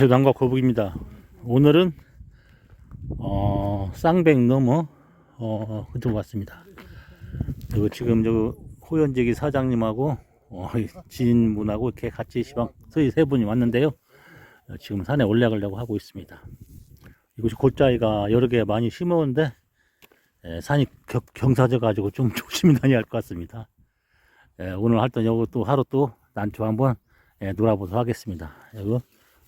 안녕하세요. 남과 거북입니다. 오늘은, 어, 쌍백 넘어, 어, 그쪽 왔습니다. 그리고 지금 저 호연재기 사장님하고, 어, 지인분하고 이렇게 같이 시방, 저희 세 분이 왔는데요. 어, 지금 산에 올라가려고 하고 있습니다. 이곳이 골짜기가 여러 개 많이 심었는데, 예, 산이 겨- 경사져 가지고 좀 조심히 다녀야 할 것 같습니다. 예, 오늘 요거 또 하루 또 난초 한번 예, 놀아보도록 하겠습니다. 여기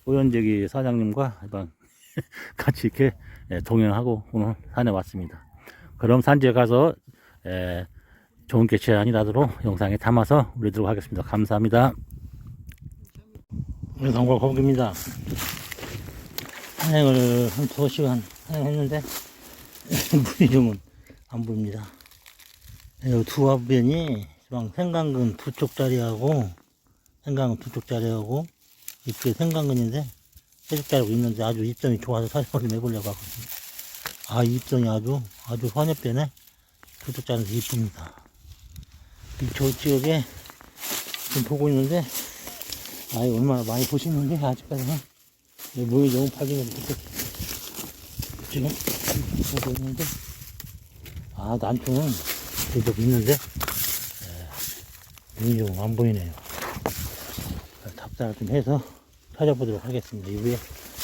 호연재기 사장님과 이방 같이 이렇게 예, 동행하고 오늘 산에 왔습니다. 그럼 산지에 가서 예, 좋은 개체안이 나도록 영상에 담아서 올리도록 하겠습니다. 감사합니다. 영상과 거북입니다. 산행을 한 2시간 산행했는데 물이 좀은 안 보입니다. 이 두합변이 지방 생강근 두 쪽짜리하고 생강근 두 쪽짜리하고 이쪽에 생강근인데 세 쪽짜리고 있는데 아주 입점이 좋아서 사진을 좀 해보려고 하거든요. 아 입점이 아주 아주 두 쪽짜리인데 이쁩니다. 이저 지역에 지금 보고 있는데 아 얼마나 많이 보시는데 아직까지는 모이 너무 파기가 못해 지금 보고 있는데 아 난초는 계속 있는데 눈이 좀 안 보이네요. 답사를 좀 해서 찾아보도록 하겠습니다. 이후에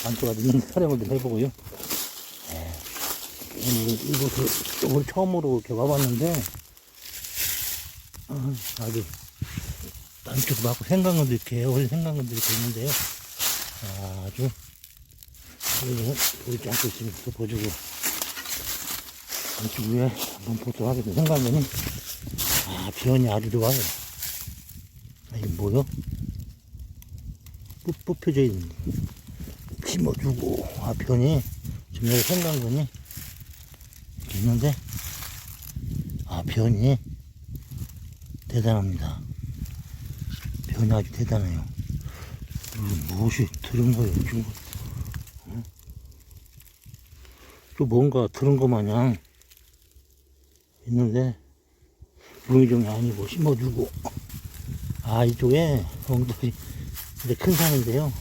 안쪽가 있는 촬영을 좀 해보고요. 예. 오늘 이곳을 오늘 처음으로 이렇게 와봤는데 아, 아주 안쪽도 많고 생강근도 이렇게 어린 생강근도 이렇게 있는데요. 아, 아주 보이지, 않고 있습니다. 또 보여주고 안쪽 위에 한번 보도록 하겠습니다. 생강근이 아, 변이 아주 좋아요. 아, 이게 뭐요? 뽑, 뽑혀져 있는 심어주고, 아, 변이, 지금 여기 생강근이 있는데, 아, 변이 대단합니다. 변이 아주 대단해요. 무엇이 들은 거예요, 지금? 어? 또 뭔가 들은 거 마냥 있는데, 무의종이 아니고 심어주고 아 이쪽에 엉덩이 근데 큰 산인데요.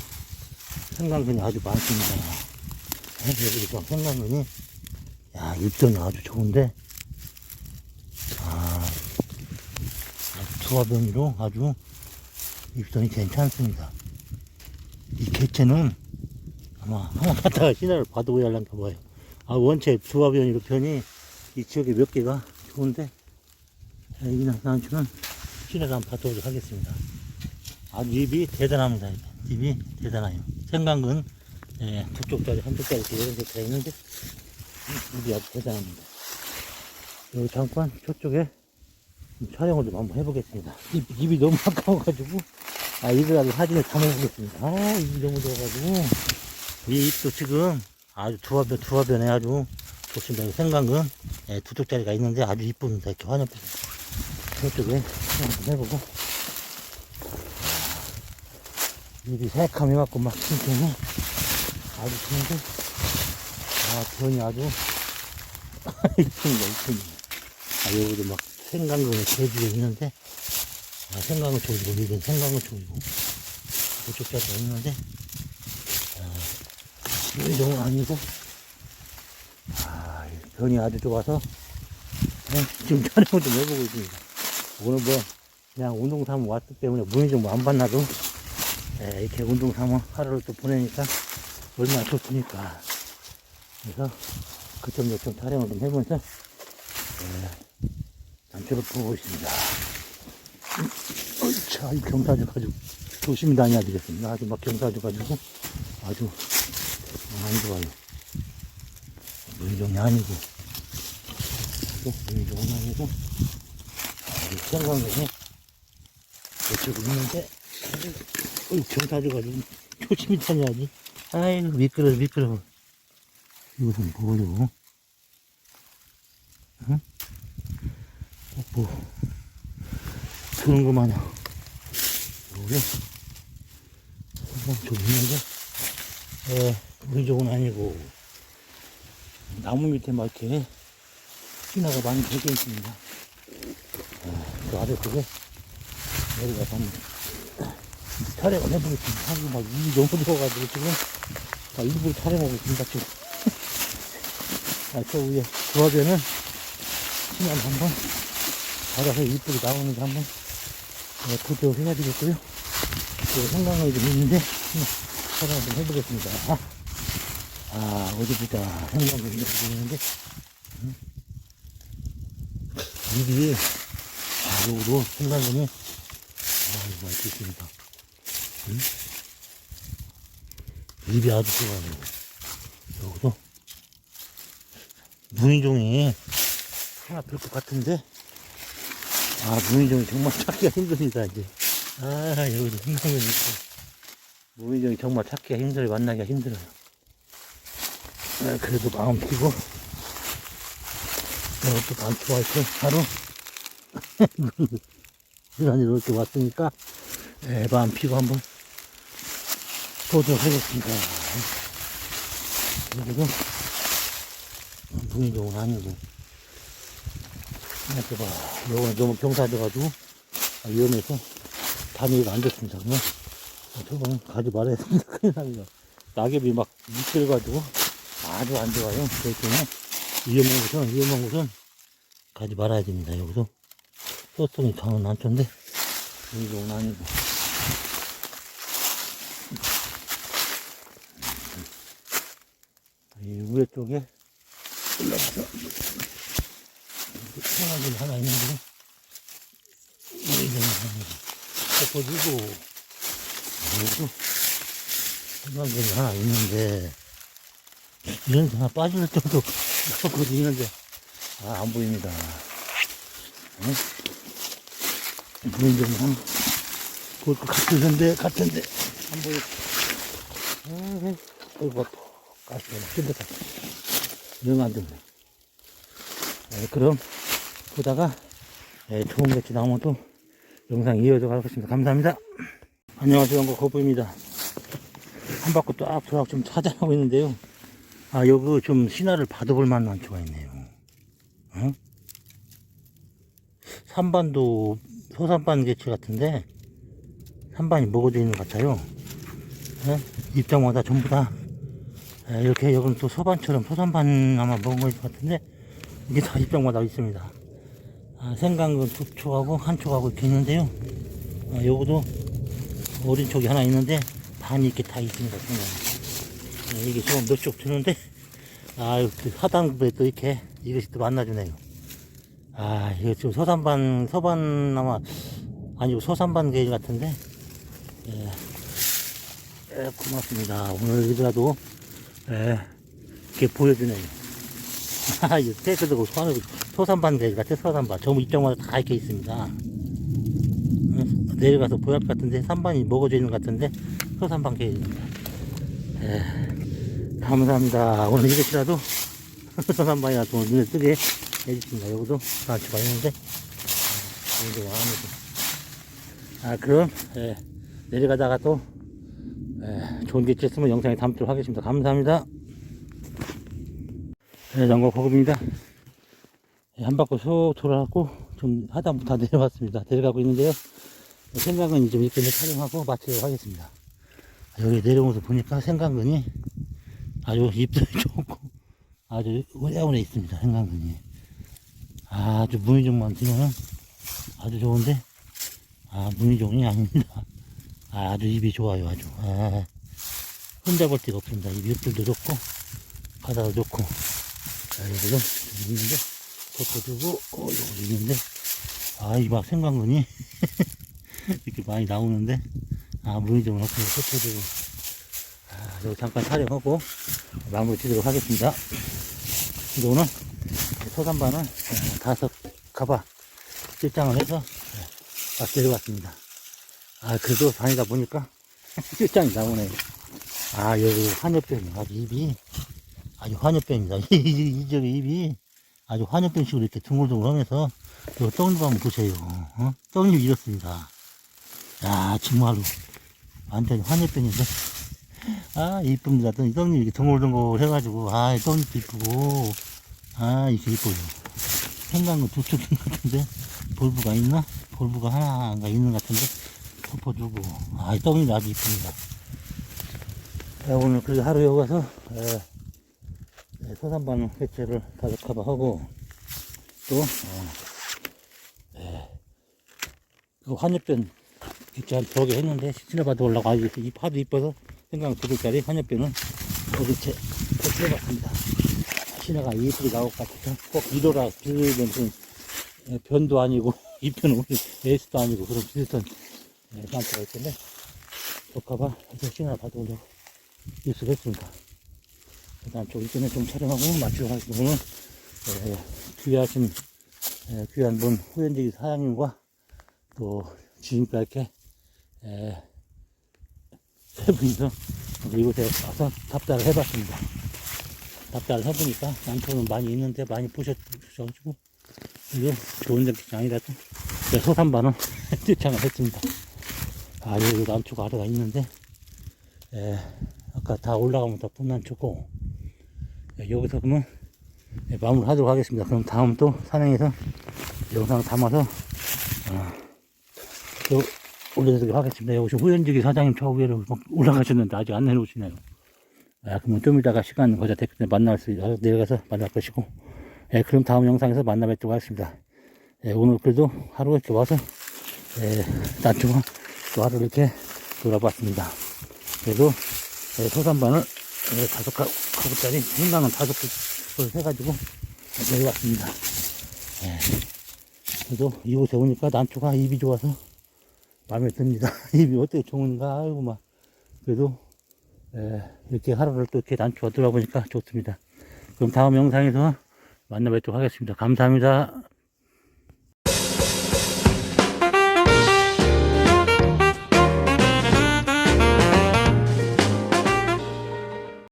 생강근이 아주 많습니다. 네, 여기 좀 생강근이 야 입전이 아주 좋은데 아 투화병이로 아주 입전이 괜찮습니다. 이 개체는 아마 하나 갖다가 신화를 봐도 오야 할란가 봐요. 아 원체 투화병이로 편이 이 지역에 몇 개가 좋은데 이 난초는 신에서 한번 봐보도록 하겠습니다. 아주 입이 대단합니다. 입이 대단해요. 생강근 예, 두 쪽짜리, 한 쪽짜리 이렇게 이런 데가 있는데 입이 아주 대단합니다. 여기 잠깐 저쪽에 좀 촬영을 좀 한번 해보겠습니다. 입, 입이 너무 아까워가지고 아 입을 아주 사진을 담아보겠습니다. 아 입이 너무 좋아가지고 이 입도 지금 아주 두화변 두화변에 아주 좋습니다. 여기 생강근 예, 두 쪽짜리가 있는데 아주 이쁩니다. 이렇게 환엽 저쪽에 한번 해보고 입이 새카매갖고 막 튼튼해 아주 좋은데? 아 변이 아주 이쁩니다 이쁩니다 아 여기도 막 생강근에 대주에 있는데? 아 생강은 좋이고 이건 생강은 좋이고 그쪽 자리가 있는데? 아, 이 정도 아니고? 아 변이 아주 좋아서? 네, 지금 촬영을 좀 해보고 있습니다. 오늘 뭐 그냥 운동 삼아 왔기 때문에 문이 좀 안 봤나도 예, 이렇게 운동 삼아 하루를 또 보내니까 얼마나 좋습니까? 그래서 그점 요점 촬영을 좀 해보면서 예, 단추를 보고 있습니다. 어이차 이 경사져 가지고 조심히 다녀야 되겠습니다. 아주 막 경사져 가지고 아주 안 좋아요. 물종이 아니고 물종은 아니고 생강근이 저쪽에 있는데 어이 경사져가지고 조심히 다녀야지. 아이고 미끄러워 미끄러워 이것은 뭐요 응? 어, 뭐. 그런 거 뭐래? 저기 있는데 에 우리 쪽은 아니고. 나무 밑에 막 이렇게 신화가 많이 되어 있습니다. 그 아래 쪽에 내려가서 한번 촬영을 해보겠습니다. 하고 막 일이 너무 들어가지고 지금 아, 일부러 촬영하고 있습니다. 지금. 아, 저 위에 조합에는 신안 한번 받아서 이쁘게 나오는지 한번 어, 도전을 해야 되겠고요. 또 생각이 좀 있는데 촬영 좀 해보겠습니다. 아, 아 어디 보자. 생각이 좀 있는데 음? 입이 아, 요거 생각은 아, 이거 맛있겠습니다. 응? 입이 아주 좋아요. 여기도? 무인종이 하나 될 것 같은데? 아 무인종이 정말 찾기가 힘듭니다 이제. 아 여기도 생각은 있고. 무인종이 정말 찾기가 힘들어요. 만나기가 힘들어요. 아, 그래도 마음 피고. 이것도 안 좋아할게 바로. 시간이 이렇게 왔으니까 예, 마음 피고 한번 보도록 하겠습니다. 여기도 무인종은 아니고. 이렇게 봐. 요거는 너무 경사져가지고 아, 위험해서 다니기가 안 좋습니다. 그러면 저거는 가지 말아야 됩니다. 큰일 납니다. 낙엽이 막 미끌가지고 아주 안 좋아요. 그렇기 위험한 곳은 위험한 곳은 가지 말아야 됩니다. 여기서 소통이 강한 난초인데 무인종은 아니고 위에 쪽에 올라가서 생각이 하나 있는데 이거는 덮어주고 그리고 생각이 하나 있는데 이런 게 하나 빠질 정도 있는데 아안 보입니다. 응? 보이는 한 볼 것 같은데 같은데 안 보여. 음, 이거 가시면 힘들다 영안 듣네 네, 그럼 보다가 네, 좋은 배치 나오면 또 영상 이어져 가겠습니다. 감사합니다. 안녕하세요. 영국 거부입니다. 한 바퀴 쫙 돌아가 좀 찾아가고 있는데요. 아, 여기 좀 신화를 받아볼 만한 난초가 있네요. 어? 산반도 소산반 개체 같은데 산반이 먹어져 있는 것 같아요. 예? 입장마다 전부 다 예, 이렇게 여기는 또 소반처럼 소산반 아마 먹은 것 같은데 이게 다 입장마다 있습니다. 아, 생강은 두 촉하고 한 촉하고 이렇게 있는데요. 아, 요거도 어린 촉이 하나 있는데 반이 이렇게 다 있습니다. 생강. 아, 이게 지금 몇촉 드는데 아, 그 하단부에 또 이렇게 이것이 또 만나주네요. 아, 이거 지금 서산반, 서반 아마 아니고 소산반 게이지 같은데 예, 예, 고맙습니다. 오늘 이라도 예, 이렇게 보여주네요. 아, 이 테크도 소환, 소산반 대지 같아, 소산반. 전부 입장마다 다 이렇게 있습니다. 어, 내려가서 보약 같은데, 산반이 먹어져 있는 것 같은데, 소산반 계입니다. 예, 감사합니다. 오늘 이것이라도 소산반이라 도 눈에 뜨게 해주십니다. 여기도 같이 봤는데, 오늘도 왕이고. 아, 그럼, 예, 내려가다가 또, 예, 좋은 게 있으면 영상에 담도록 하겠습니다. 감사합니다. 네, 장고 고급입니다. 네, 한 바퀴 쏙 돌아갖고 좀 하다부터 내려왔습니다. 내려가고 있는데요. 생강은 좀 이렇게 촬영하고 마치도록 하겠습니다. 여기 내려오면서 보니까 생강근이 아주 잎들이 좋고 아주 오래오래 있습니다. 생강근이. 아주 무늬종만 들면은 아주 좋은데 아 무늬종이 아닙니다. 아, 아주 입이 좋아요. 아주. 아, 혼자 볼 데가 없습니다. 이 잎들도 좋고 바다도 좋고 자, 여기도 있는데, 덮어주고, 어, 여기 있는데, 아, 이 막 생강근이 이렇게 많이 나오는데, 아, 물이 좀 넣고 덮어주고, 아, 여기 잠깐 촬영하고, 마무리 짓도록 하겠습니다. 이거는, 소단반은 어, 다섯 가봐, 실장을 해서, 네, 막 데려왔습니다. 아, 그래도 다니다 보니까, 실장이 나오네요. 아, 여기 한엽병이 아주 입이, 아주 환엽병입니다. 이, 이, 이, 저기 입이 아주 환엽병식으로 이렇게 둥글둥글 하면서, 요 떡잎 한번 보세요. 어? 떡잎 이렇습니다. 야, 정말로. 완전히 환엽병인데. 아, 이쁩니다. 이 떡잎 이렇게 둥글둥글 해가지고, 아, 이 떡잎도 이쁘고, 아, 이렇게 이뻐요. 생강은 두 쪽인 것 같은데, 볼부가 있나? 볼부가 하나가 있는 것 같은데, 덮어두고. 아이 떡잎이 아주 이쁩니다. 자, 오늘 그래도 하루 여기 가서 에, 에, 소산반 해체를 다섯 커버 하고 또 어, 에, 그 환엽변 진짜 저기 했는데 지나봐도 올라가 아주 이 파도 이뻐서 생강 두 개짜리 환엽변은 도대체 해봤습니다. 신화가 이쁘게 나올 것 같아서 꼭 비밀된 그 에, 변도 아니고 이 편은 우리 에이스도 아니고 그런 비슷한 단체가 있던데 볼까봐 신화 봐도 올려 입수했습니다. 일단 좀 이전에 좀 촬영하고 마치고 할 부분은 에, 귀하신 에, 귀한 분 후연지기 사장님과 또 지금까지 이렇게 에, 세 분이서 이곳에 와서 답사를 해봤습니다. 답사를 해보니까 난초는 많이 있는데 많이 부셔주셔가지고 이게 좋은 장이 아니라도 제 소산반은 뒷창을 했습니다. 아 여기 난초가 하루가 있는데 에, 아까 다 올라가면 다 분난초고 예, 여기서 그러면 예, 마무리 하도록 하겠습니다. 그럼 다음 또 산행에서 영상 담아서 어, 또 올려드리도록 하겠습니다. 여기서 후연지기 사장님 저 위로 막 올라가셨는데 아직 안 내려오시네요. 아, 그러면 좀 이따가 시간 거자 때 만날 수, 있- 내려가서 만날 것이고 예, 그럼 다음 영상에서 만나 뵙도록 하겠습니다. 예, 오늘 그래도 하루 이렇게 와서 예, 난초가 또 하루 이렇게 돌아봤습니다. 그래도 예, 소산반을 예, 다섯 가- 가구짜리 생강은 다섯 개를 해가지고 내려왔습니다. 예, 그래도 이곳에 오니까 난초가 입이 좋아서 마음에 듭니다. 입이 어떻게 좋은가 아이고 막 그래도 예, 이렇게 하루를 또 이렇게 난초가 돌아보니까 좋습니다. 그럼 다음 영상에서 만나 뵙도록 하겠습니다. 감사합니다.